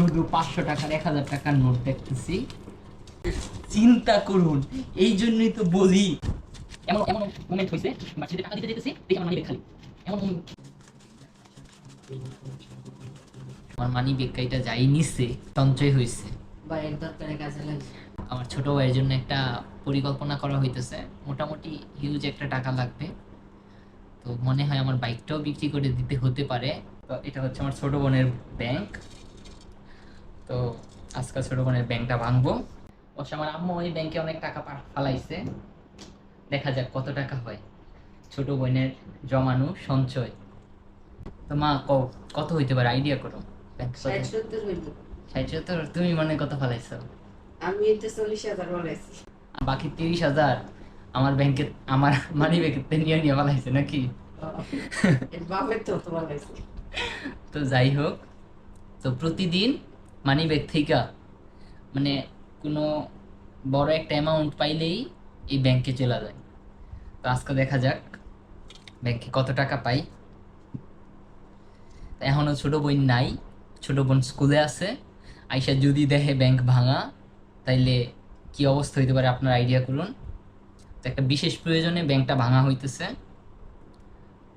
শুধু পাঁচশো টাকার এক হাজার টাকার নোট দেখতেছি। চিন্তা করুন এই জন্যই তো বলি। এমন এমন মোমেন্ট হয়েছে টাকা দিতে যেতেছি দেখি আমার মানি খালি। এমন আমার মানি এটা যাই নিচ্ছে সঞ্চয় হয়েছে বাইরের দরকারে কাজে লাগছে। আমার ছোট ভাইয়ের জন্য একটা পরিকল্পনা করা হইতেছে। মোটামুটি হিউজ একটা টাকা লাগবে। তো মনে হয় আমার বাইকটাও বিক্রি করে দিতে হতে পারে। তো এটা হচ্ছে আমার ছোট বোনের ব্যাংক তো আজকাল ছোট বোনের ব্যাংকটা ভাঙবো। অবশ্য আমার আম্মু ওই ব্যাংকে অনেক টাকা ফালাইছে। দেখা যাক কত টাকা হয়। ছোট বোনের জমানো সঞ্চয়। তো মা কও কত হইতে পারে আইডিয়া করো? ষাট সত্তর তুমি মনে কত ফালাইছো? আমি এতে চল্লিশ হাজার বলেছি বাকি তিরিশ হাজার আমার ব্যাংকে আমার মানি ব্যাংকে নিয়ে নিয়ে পালাইছে নাকি? তো তো তো যাই হোক তো প্রতিদিন মানি ব্যাগ থেকে মানে কোনো বড় একটা অ্যামাউন্ট পাইলেই এই ব্যাংকে চলে যায়। তো আজকে দেখা যাক ব্যাংকে কত টাকা পাই। তো এখনও ছোট বোন নাই, ছোট বোন স্কুলে আছে। আইসা যদি দেখে ব্যাংক ভাঙা, তাইলে কি অবস্থা হইতে পারে আপনার আইডিয়া করুন। তো একটা বিশেষ প্রয়োজনে ব্যাংকটা ভাঙা হইতেছে।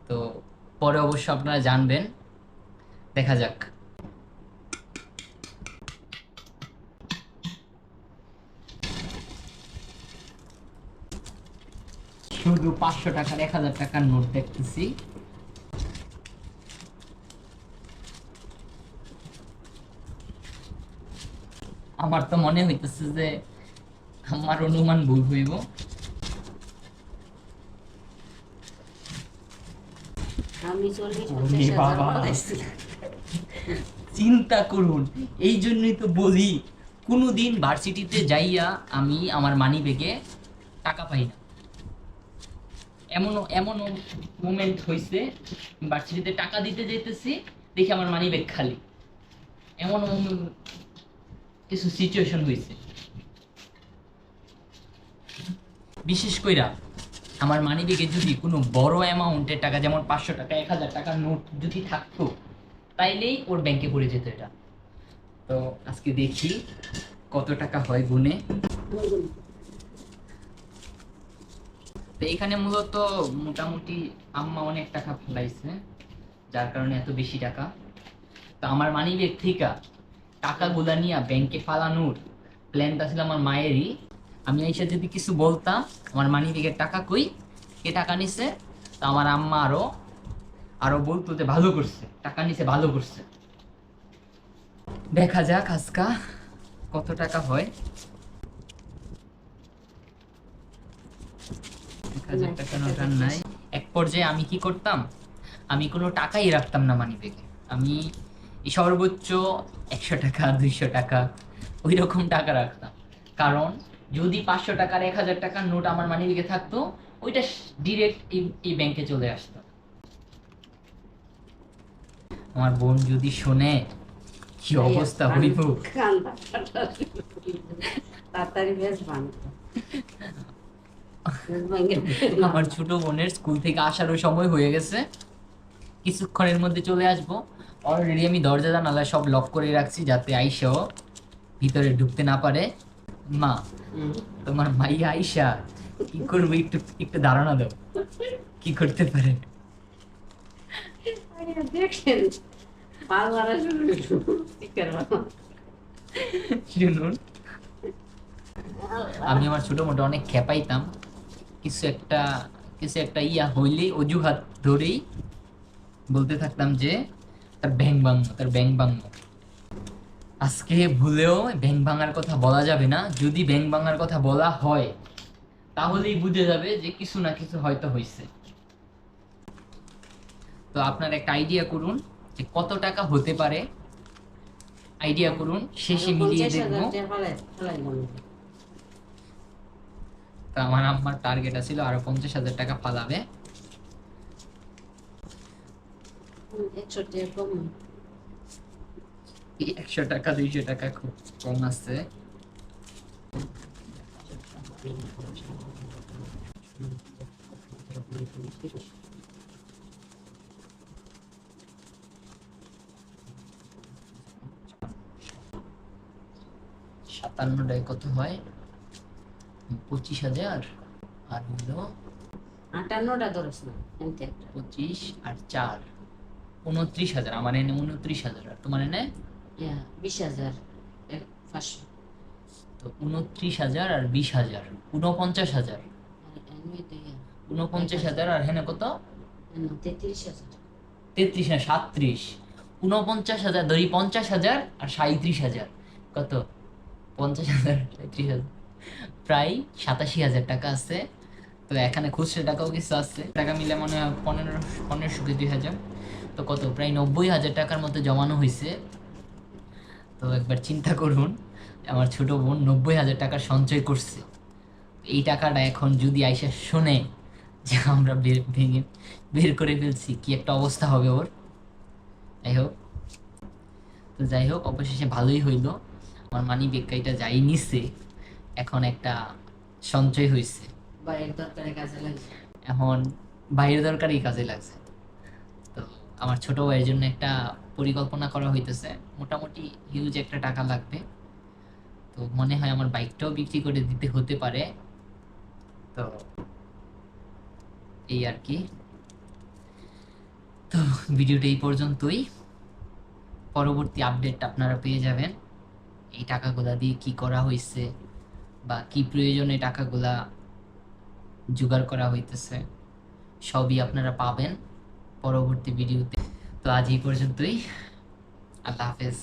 তো পরে অবশ্য আপনারা জানবেন। দেখা যাক। শুধু পাঁচশো টাকার এক হাজার টাকার নোট দেখতেছি। আমার তো মনে হইতেছে যে আমার অনুমান ভুল হইব। চিন্তা করুন এই জন্যই তো বলি কোনোদিন ভার্সিটিতে যাইয়া আমি আমার মানি ব্যাগে টাকা পাই না। এমন এমন মোমেন্ট হয়েছে ভার্সিটিতে টাকা দিতে যেতেছি দেখি আমার মানি ব্যাগ খালি। এমন কিছু সিচুয়েশন হয়েছে বিশেষ কইরা, আমার মানি ব্যাগে যদি কোনো বড় অ্যামাউন্টের টাকা, যেমন পাঁচশো টাকা, এক হাজার টাকার নোট যদি থাকতো, তাইলেই ওর ব্যাংকে পড়ে যেত এটা। তো আজকে দেখি কত টাকা হয় গুনে। তো এখানে মূলত মোটামুটি আম্মা অনেক টাকা ফেলাইছে, যার কারণে এত বেশি টাকা। তো আমার মানি ব্যাগ থেকে টাকাগুলা নিয়ে ব্যাংকে ফালানোর প্ল্যানটা ছিল আমার মায়েরই। আমি আইসা যদি কিছু বলতাম, আমার মানি ব্যাগের টাকা কই, কে টাকা নিছে, তো আমার আম্মা আরও আরও বলতো যে ভালো করছে, টাকা নিছে, ভালো করছে। দেখা যাক আজকা কত টাকা হয়। এক হাজার টাকা নাই এক পর্যায়ে আমি কি করতাম আমি কোনো টাকাই রাখতাম না মানি ব্যাগে আমি সর্বোচ্চ একশো টাকা দুইশো টাকা ওই রকম টাকা রাখতাম কারণ যদি পাঁচশো টাকার এক হাজার টাকার নোট আমার মানি ব্যাগে থাকতো ওইটা ডিরেক্ট এই ব্যাংকে চলে আসতো আমার বোন যদি শোনে কি অবস্থা হইব তাড়াতাড়ি বেশ আমার ছোট বোনের স্কুল থেকে আসারও সময় হয়ে গেছে। কিছুক্ষণের মধ্যে চলে আসব। অলরেডি আমি দরজা জানালা সব লক করে রাখছি যাতে আইসাও ভিতরে ঢুকতে না পারে। মা তোমার মাইয়া আইসা কি করবে একটু একটু ধারণা দাও। কি করতে পারে? দেখেন শুনুন আমি আমার ছোট মোটো অনেক খেপাইতাম। কিছু একটা কিছু একটা ইয়া হইলেই অজুহাত ধরেই বলতে থাকতাম যে তার ব্যাং ভাঙবো তার ব্যাং ভাঙবো আজকে ভুলেও ব্যাং ভাঙার কথা বলা যাবে না। যদি ব্যাং ভাঙার কথা বলা হয় তাহলেই বুঝে যাবে যে কিছু না কিছু হয়তো হয়েছে তো আপনার একটা আইডিয়া করুন যে কত টাকা হতে পারে। আইডিয়া করুন শেষে মিলিয়ে দেখব। তো আমার আম্মার টার্গেট ছিল আরও পঞ্চাশ হাজার টাকা টাকা একশো টাকা দুইশো টাকা খুব কম আছে। সাতান্নটায় কত হয়? পঁচিশ হাজার আর হলো আটান্নটা ধরস না পঁচিশ আর চার উনত্রিশ হাজার আমার এনে উনত্রিশ হাজার আর তোমার এনে? বিশ হাজার পাঁচশো। তো উনত্রিশ হাজার আর বিশ হাজার উনপঞ্চাশ হাজার। উনপঞ্চাশ হাজার আর হেনে কত? তেত্রিশ হাজার। তেত্রিশ না সাত্রিশ উনপঞ্চাশ হাজার ধরি পঞ্চাশ হাজার আর সাঁত্রিশ হাজার। কত? পঞ্চাশ হাজার সাঁত্রিশ হাজার। প্রায় সাতাশি হাজার টাকা আছে। তো এখানে খুচরো টাকাও কিছু আছে। টাকা মিলে মনে হয় পনেরো, পনেরোশো কি দুই হাজার। তো কত? প্রায় নব্বই হাজার টাকার মতো জমানো হয়েছে তো একবার চিন্তা করুন, আমার ছোট বোন নব্বই হাজার টাকা সঞ্চয় করছে। এই টাকাটা এখন যদি আইসা শোনে যে আমরা বের, ভেঙে, বের করে ফেলছি, কি একটা অবস্থা হবে ওর? যাই হোক। তো যাই হোক, অবশেষে ভালোই হইল। আমার মানি বেকাইটা যাই নিছে। এখন একটা সঞ্চয় হয়েছে বাইরের দরকারে কাজে লাগে এখন বাইরের দরকারই কাজে লাগছে। তো আমার ছোট ভাইয়ের জন্য একটা পরিকল্পনা করা হইতেছে। মোটামুটি হিউজ একটা টাকা লাগবে। তো মনে হয় আমার বাইকটাও বিক্রি করে দিতে হতে পারে। তো এই আর কি। তো ভিডিওটা এই পর্যন্তই। পরবর্তী আপডেট আপনারা পেয়ে যাবেন। এই টাকাগুলা দিয়ে কি করা হয়েছে বা কি প্রয়োজনে টাকাগুলা জোগাড় করা হইতেছে, সবই আপনারা পাবেন পরবর্তী ভিডিওতে। তো আজ এই পর্যন্তই। আল্লাহ হাফেজ।